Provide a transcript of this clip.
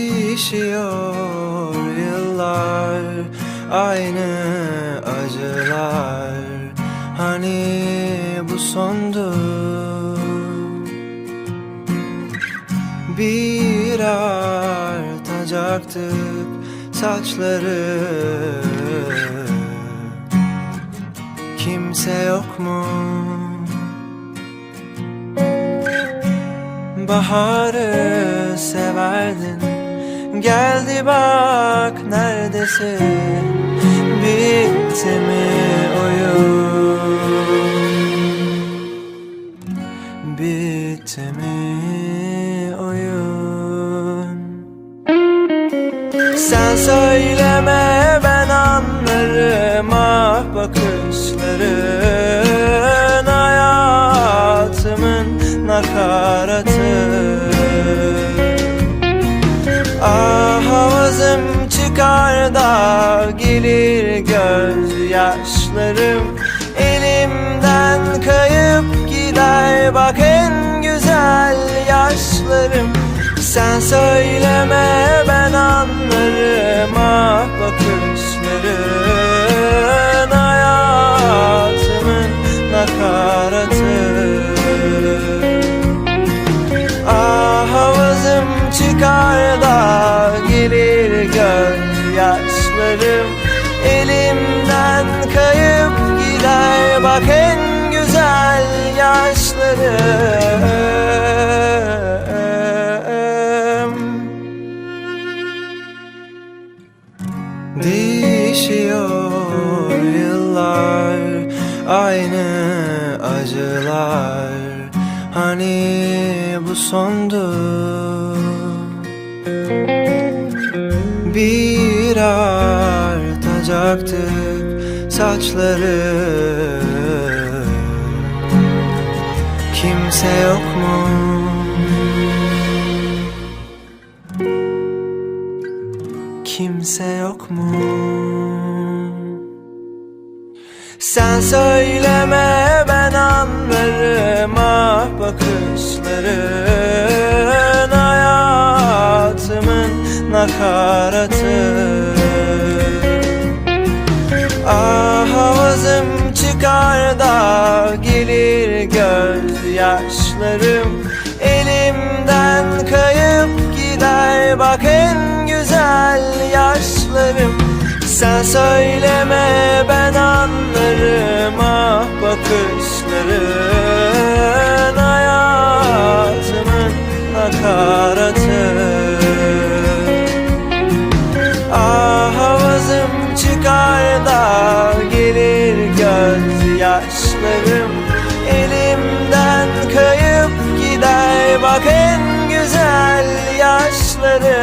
değişiyor yıllar Aynı acılar. Hani bu sondu. Bir artacaktık saçları. Kimse yok mu? Baharı severdin. Geldi bak neredesin? Bitti mi oyun? Bitti mi oyun? Sen söyleme ben anlarım ah bakışların Hayatımın nakaratı çıkar da gelir gözyaşlarım. Elimden kayıp gider bak en güzel yaşlarım. Sen söyleme ben anlarım ah bakışların Hayatımın nakaratı. Ah havazım çıkar gözyaşlarım Elimden kayıp gider. Bak en güzel yaşlarım. Değişiyor yıllar Aynı acılar. Hani bu sondu? Bir artacaktık saçları Kimse yok mu? Kimse yok mu? Sen söyleme ben anlarım ah bakışların Hayatımın nakaratı gözyaşlarım Elimden kayıp gider. Bak en güzel yaşlarım Sen söyleme ben anlarım ah bakışların Hayatımın nakaratı Ah havazım çıkar da gelir gözyaşlarım kayıp gider